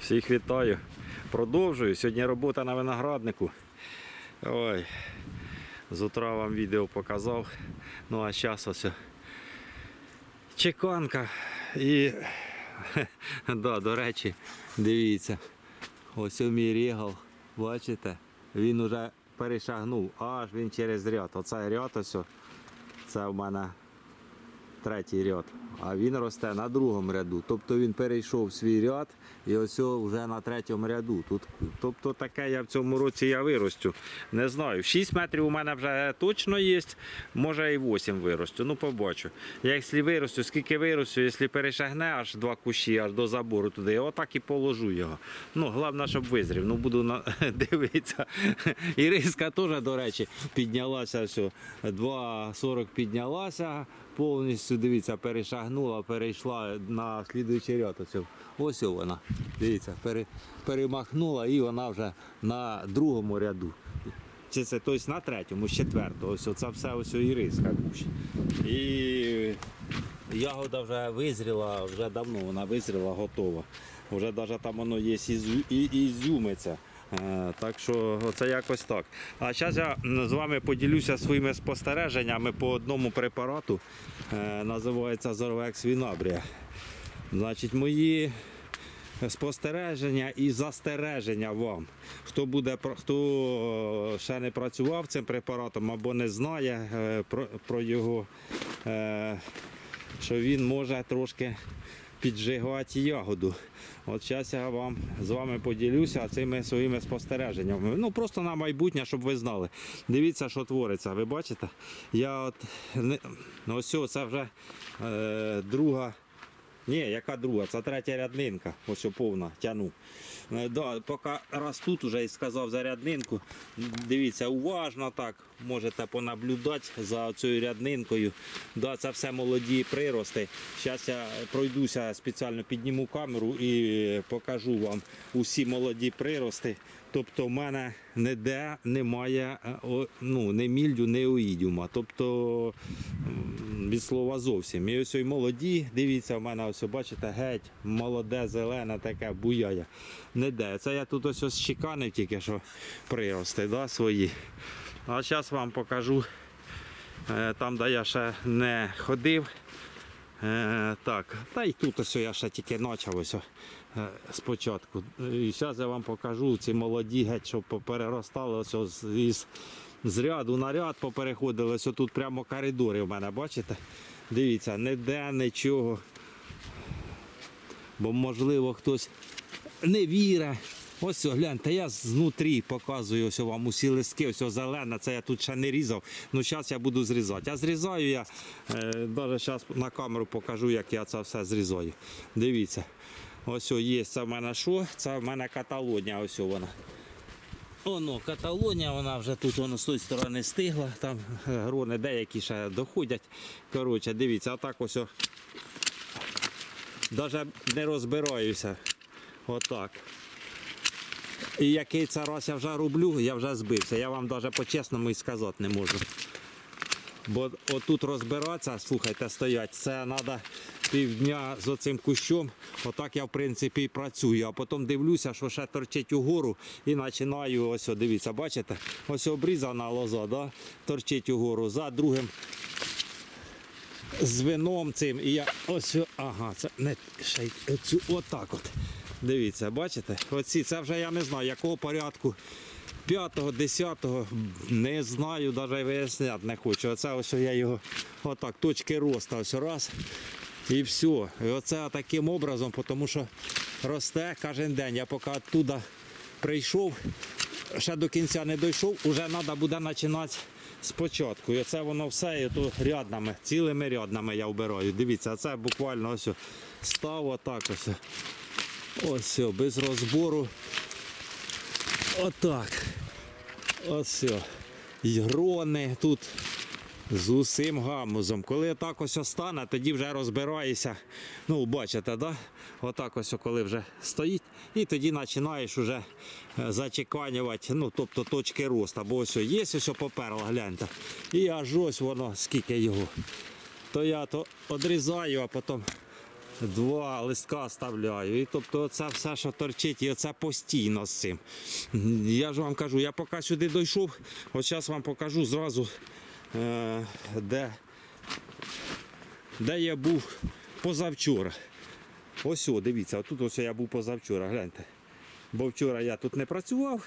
Всіх вітаю. Продовжую. Сьогодні робота на винограднику. Ой. З утра вам відео показав. Ну а зараз ось. Чеканка. І да, до речі, дивіться. Ось мій регал. Бачите? Він уже перешагнув аж він через ряд. Оцей ряд ось. Це в мене третій ряд, а він росте на другому ряду. Тобто він перейшов свій ряд і ось вже на третьому ряду. Тут, тобто таке я в цьому році я виростю. Не знаю. 6 метрів у мене вже точно є, може і 8 виростю. Ну побачу. Я якщо виростю, скільки виростю, якщо перешагне аж два кущі, аж до забору туди, я отак і положу його. Ну, головне, щоб визрів. Ну буду на... дивитися. Іриска теж, до речі, піднялася все. 2,40 піднялася повністю, дивіться, перешагнула, перейшла на слідуючий ряд. Ось, ось вона. Дивіться, пере, перемахнула і вона вже на другому ряду. Чи це тобто на третьому, з четвертого. Ось це все ось іриска кущ. І ягода вже визріла, вже давно вона визріла, готова. Вже навіть там воно є ізю- і, і ізюмиться. Е, Так що це якось так. А зараз я з вами поділюся своїми спостереженнями по одному препарату. Е, Називається Зорвекс Вінабрія. Значить, мої спостереження і застереження вам. Хто буде хто е, ще не працював цим препаратом або не знає е, про, його, е, що він може трошки піджигати ягоду. От зараз я вам з вами поділюся цими своїми спостереженнями. Ну просто на майбутнє, щоб ви знали. Дивіться, що твориться. Ви бачите? Я от ну, ось це вже е, друга. Ні, яка друга? Це третя ряднинка. Ось повна, тяну. Е, Да, поки раз тут уже і сказав за ряднинку. Дивіться, уважно так можете понаблюдати за цією ряднинкою. Да, це все молоді прирости. Зараз я пройдуся спеціально підніму камеру і покажу вам усі молоді прирости. Тобто в мене ніде немає е, ну, ні мільдю, ні оїдіума. Тобто від слова зовсім. І ось і молоді, дивіться, в мене ось бачите, геть, молоде, зелене таке буяє. Ніде. Це я тут ось ось щеканив тільки що прирости да, свої. А зараз вам покажу е, там, де я ще не ходив. Е, так, та й тут ось я ще тільки почав ось спочатку. І зараз я вам покажу ці молоді геть, що попереростали ось із з ряду на ряд попереходили. Ось тут прямо коридори в мене, бачите? Дивіться, ніде нічого. Бо можливо хтось не вірить. Ось о, гляньте, я знутрі показую ось вам усі листки, ось о, зелене, це я тут ще не різав. Ну зараз я буду зрізати. А зрізаю я, е, навіть зараз на камеру покажу, як я це все зрізаю. Дивіться. Ось є це в мене що? Це в мене каталонія, ось вона. Оно, каталонія, вона вже тут воно з тої сторони стигла, там е, грони деякі ще доходять. Коротше, дивіться, отак ось. о. Навіть не розбираюся. Отак. І який це раз я вже роблю, я вже збився. Я вам навіть по-чесному і сказати не можу. Бо отут розбиратися, слухайте, стоять, це треба півдня з оцим кущом. Отак я в принципі і працюю. А потім дивлюся, що ще торчить угору і починаю, ось, дивіться, бачите? Ось обрізана лоза, да? торчить угору за другим з цим. І я ось, ага, це не ще й оцю, отак от. Дивіться, бачите? Оці, це вже я не знаю, якого порядку. 5-го, 10-го, не знаю, навіть виясняти не хочу. Оце ось я його отак, точки росту, ось раз. І все. І оце таким образом, тому що росте кожен день. Я поки оттуда прийшов, ще до кінця не дійшов, вже треба буде починати спочатку. І оце воно все і то ряднами, цілими ряднами я вбираю. Дивіться, це буквально ось став отак ось. Ось без розбору. Отак. Ось. І грони тут з усім гамузом. Коли так ось стане, тоді вже розбираєшся. Ну, бачите, да? Отак ось, коли вже стоїть, і тоді починаєш вже е, зачеканювати, ну, тобто точки росту. Бо ось є ось поперло, гляньте. І аж ось воно, скільки його. То я то одрізаю, а потім два листка оставляю. І тобто це все, що торчить, і оце постійно з цим. Я ж вам кажу, я поки сюди дійшов, от зараз вам покажу зразу, де, де я був позавчора. Ось, о, дивіться, отут ось я був позавчора, гляньте. Бо вчора я тут не працював,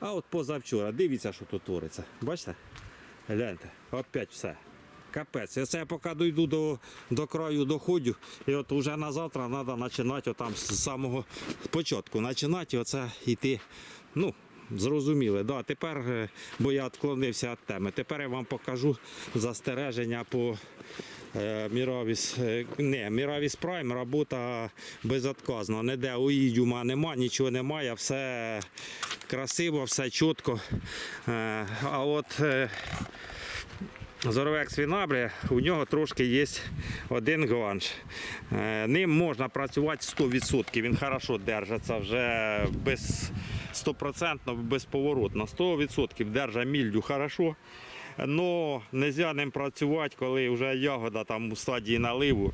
а от позавчора. Дивіться, що тут твориться. Бачите? Гляньте, опять все. Капець. І Це я поки дійду до, до краю доходжу, і от вже на завтра треба починати отам з самого початку починати оце йти. Ну, зрозуміли. Да, тепер, е, бо я відклонився від теми, тепер я вам покажу застереження по е, Міравіс. Не, Міравіс Прайм робота безотказна. Ніде уїдюма нема, нічого немає, все красиво, все чітко. Е, А от Зоровек свінабрі, у нього трошки є один гланж. Е, Ним можна працювати 100%, він хорошо держиться вже без 100% безповоротно. 100% держа мільдю хорошо. Но не можна ним працювати, коли вже ягода там у стадії наливу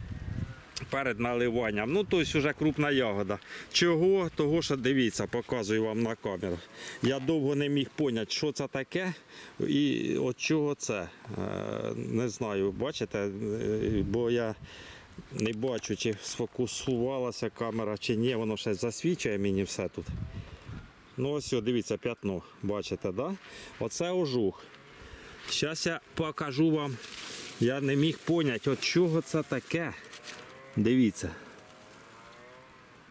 перед наливанням. Ну, тобто вже крупна ягода. Чого? Того, що дивіться, показую вам на камеру. Я довго не міг поняти, що це таке і от чого це. Е, Не знаю, бачите, Е, бо я не бачу, чи сфокусувалася камера, чи ні, воно ще засвічує мені все тут. Ну ось, дивіться, п'ятно. Бачите, да? Оце ожух. Зараз я покажу вам. Я не міг поняти, от чого це таке. Дивіться.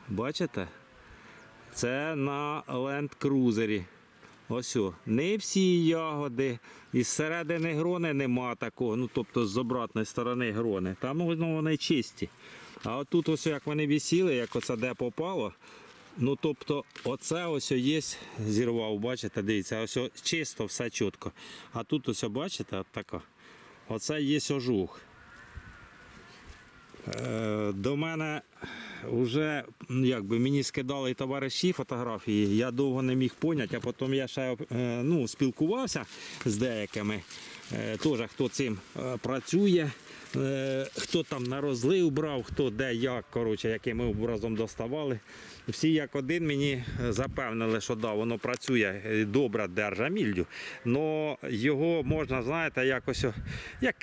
Бачите? Це на Cruiser. Ось. о. Не всі ягоди. Із середини грони нема такого. Ну, тобто з обратної сторони грони. Там ну, вони чисті. А отут ось як вони висіли, як оце де попало. Ну, тобто, оце ось є, зірвав, бачите, дивіться, ось чисто, все чітко. А тут ось, бачите, от тако. Оце є ожух. Е, До мене вже якби мені скидали товариші фотографії. Я довго не міг поняти, а потім я ще е, ну, спілкувався з деякими. е, Теж хто цим працює, хто там на розлив брав, хто де як, коротше, яким ми образом доставали. Всі як один мені запевнили, що да, воно працює е, добре, держа мільдю. Но його можна, знаєте, якось як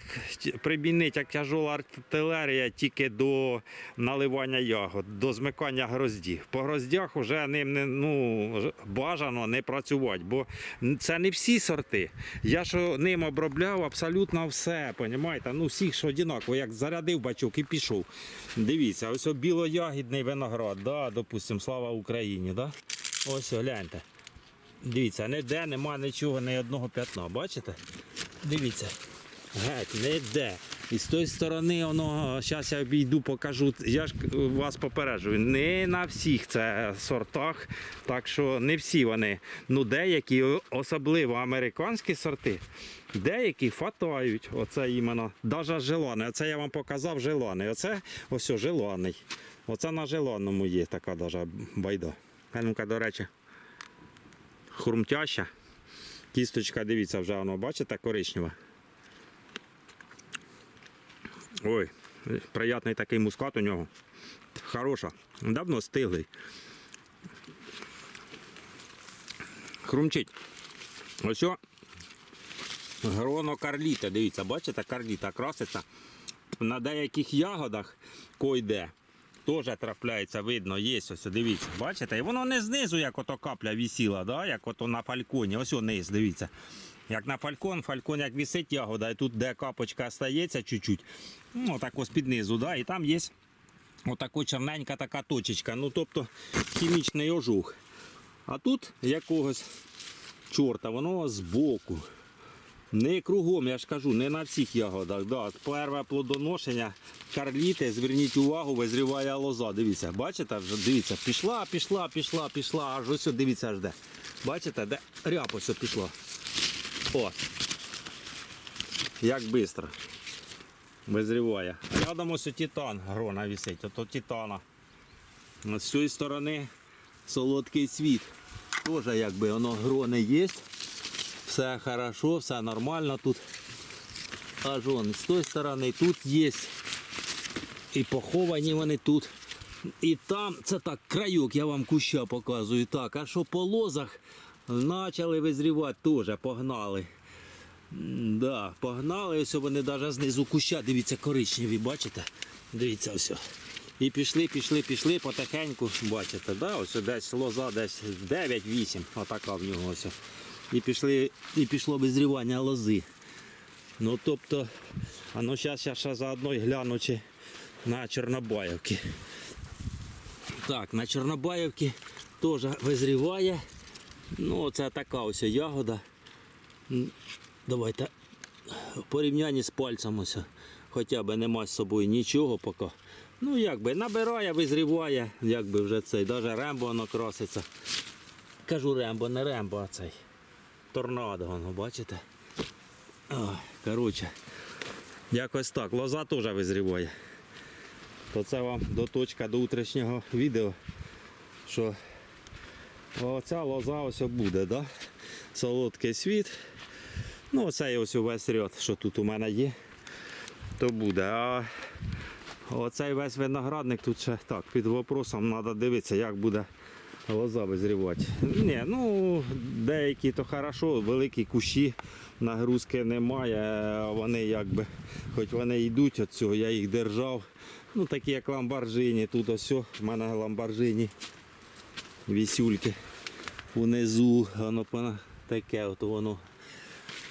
прибінити, як тяжола артилерія тільки до наливання ягод, до змикання гроздів. По гроздях вже ним не ну, бажано не працювати, бо це не всі сорти. Я що ним обробляв абсолютно все, понімаєте? Ну, всіх ж одинаково, як зарядив бачок і пішов. Дивіться, ось білоягідний виноград, да, допустимо, слава Україні. Да? Ось гляньте. Дивіться, ніде нема нічого, ні одного п'ятна. Бачите? Дивіться. Геть, ніде. І з тої сторони воно, зараз я обійду, покажу. Я ж вас попереджую, не на всіх це сортах, так що не всі вони. Ну деякі, особливо американські сорти, деякі фатають. Оце іменно, навіть желаний. Оце я вам показав желаний. Оце ось о, желаний. Оце на желаному є така даже байда. Ну-ка, до речі, хрумтяща. Кісточка, дивіться, вже воно, бачите, коричнева. Ой, приятний такий мускат у нього. Хороша. Давно стиглий. Хрумчить. Ось гроно карліта. Дивіться, бачите, карліта краситься. На деяких ягодах койде. Теж трапляється, видно, є ось, дивіться, бачите? І воно не знизу, як ото капля висіла, да? як ото на фальконі. Ось низ, дивіться. Як на фалькон, фалькон як висить ягода, і тут де капочка стається чуть-чуть, ну так ось під низу, да? і там є отако чорненька така точечка, ну тобто хімічний ожух. А тут якогось чорта, воно збоку. Не кругом, я ж кажу, не на всіх ягодах. Да. Перше плодоношення карліти, зверніть увагу, визріває лоза. Дивіться, бачите, вже дивіться, пішла, пішла, пішла, пішла, аж ось дивіться аж де. Бачите, де ряп ось от пішла. О. Як швидко. Визріває. Рядом ось титан грона висить, ото титана. З цієї сторони солодкий світ. Теж якби воно грони є. Все хорошо, все нормально тут. Аж вон, з тої сторони тут є І поховані вони тут. І там, це так, крайок, я вам куща показую. Так, а що по лозах почали визрівати теж, погнали. Да, погнали, ось вони навіть знизу куща, дивіться, коричневі, бачите? Дивіться ось. І пішли, пішли, пішли потихеньку, бачите, да? ось десь лоза, десь 9-8, отака в нього ось. І, пішли, і пішло визрівання лози. Ну тобто, а ну зараз я ще заодно гляну чи на Чорнобаївки. Так, на Чорнобаївки теж визріває. Ну, це така ось ягода. Давайте в порівнянні з пальцем ось. Хоча б нема з собою нічого поки. Ну якби набирає, визріває, якби вже цей, навіть рембо воно краситься. Кажу рембо, не рембо, а цей. Торнадо, воно, бачите? Коротше, якось так. Лоза теж визріває. То це вам до точка до утрішнього відео, що оця лоза ось буде, да? солодкий світ. Ну, оцей ось увесь ряд, що тут у мене є, то буде. А оцей весь виноградник тут ще так, під вопросом треба дивитися, як буде лоза визрівати. Ні, ну деякі то хорошо, великі кущі, нагрузки немає, вони якби, хоч вони йдуть від цього, я їх держав. Ну такі як ламборджині, тут ось в мене ламборджині, вісюльки унизу, воно таке от воно.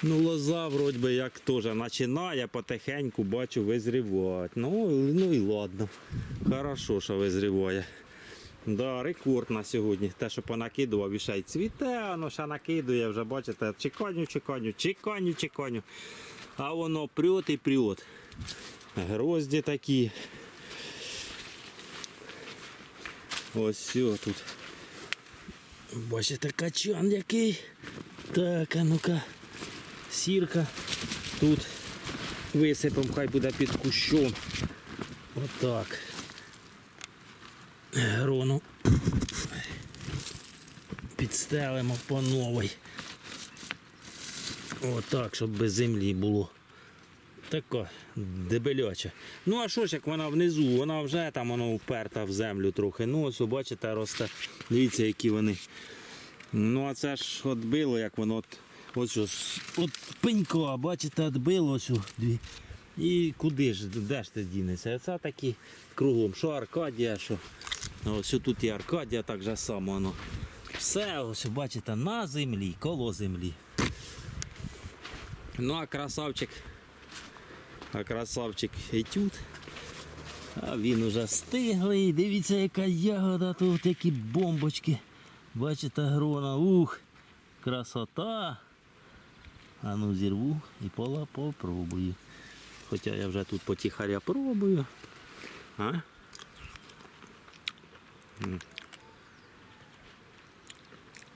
Ну, лоза вроді би як теж починає потихеньку, бачу, визрівати. Ну, ну і ладно. Хорошо, що визріває. Да, рекорд на сьогодні. Те, що понакидував і ще й цвіте, воно ще накидує, вже бачите, чеканю, чеканю, чеканю, чеканю. А воно прет і прет. Грозді такі. Ось все тут. Бачите, качан який. Так, а ну-ка. Сірка. Тут висипемо, хай буде під кущом. Отак. Грону підстелимо по новій. Отак, щоб без землі було. Така дебеляча. Ну а що ж, як вона внизу, вона вже там воно вперта в землю трохи. Ну ось, бачите, росте. Дивіться, які вони. Ну а це ж отбило, як воно от, ось з- от пенька, бачите, отбило ось дві. І куди ж, де ж ти дінеться? Це такі кругом, що Аркадія, що. Ось тут і Аркадія так же само воно. Все, ось бачите, на землі, коло землі. Ну а красавчик, а красавчик етюд. А він уже стиглий. Дивіться, яка ягода тут, які бомбочки. Бачите, грона, ух, красота. А ну зірву і пола попробую. Хоча я вже тут потихаря пробую. А?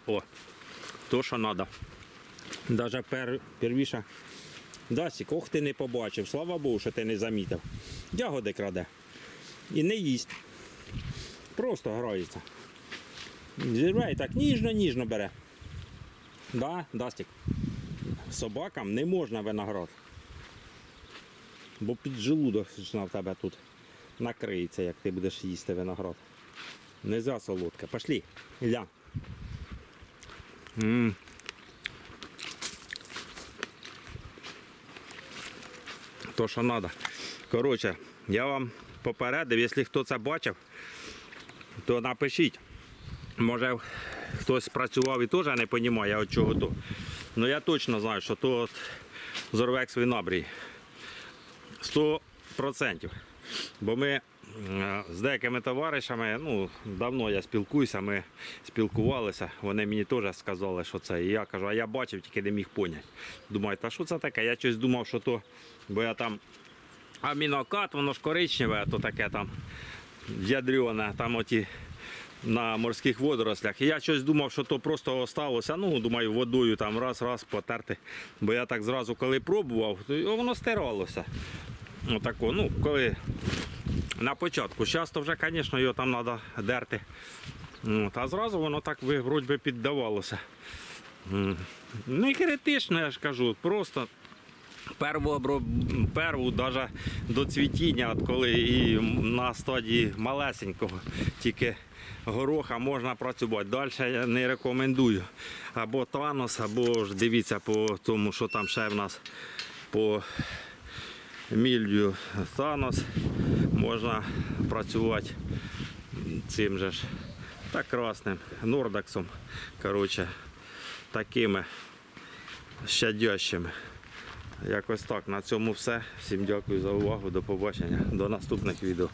О, то, що треба. Даже пер, первіше. Дасік, ох ти не побачив. Слава Богу, що ти не замітив. Ягоди краде. І не їсть. Просто грається. Зірве так ніжно-ніжно бере. Да, Дастік. Собакам не можна виноград. Бо під желудок в тебе тут накриється, як ти будеш їсти виноград. Нельзя солодке. Пошли, Ілля. М. То, що треба. Коротше, я вам попередив, якщо хто це бачив, то напишіть. Може хтось працював і теж не розуміє, від чого то. Ну я точно знаю, що то от зорвекс винабрій. 100%. Бо ми е, з деякими товаришами, ну, давно я спілкуюся, ми спілкувалися, вони мені теж сказали, що це. І я кажу, а я бачив, тільки не міг поняти. Думаю, та що це таке? Я щось думав, що то, бо я там амінокат, воно ж коричневе, то таке там ядрене, там оті на морських водорослях. І я щось думав, що то просто осталося. Ну, думаю, водою там раз-раз потерти. Бо я так зразу, коли пробував, то воно стиралося. Отако, ну, коли на початку. Зараз то вже, звісно, його там треба дерти. От, а зразу воно так вроді піддавалося. Не критично, я ж кажу, просто Перву, перву даже до цвітіння, от коли і на стадії малесенького, тільки гороха можна працювати. Далі я не рекомендую. Або танос, або ж дивіться по тому, що там ще в нас по мілью танос. Можна працювати цим же ж та красним нордаксом. Коротше, такими щадящими. Якось так. На цьому все. Всім дякую за увагу. До побачення. До наступних відео.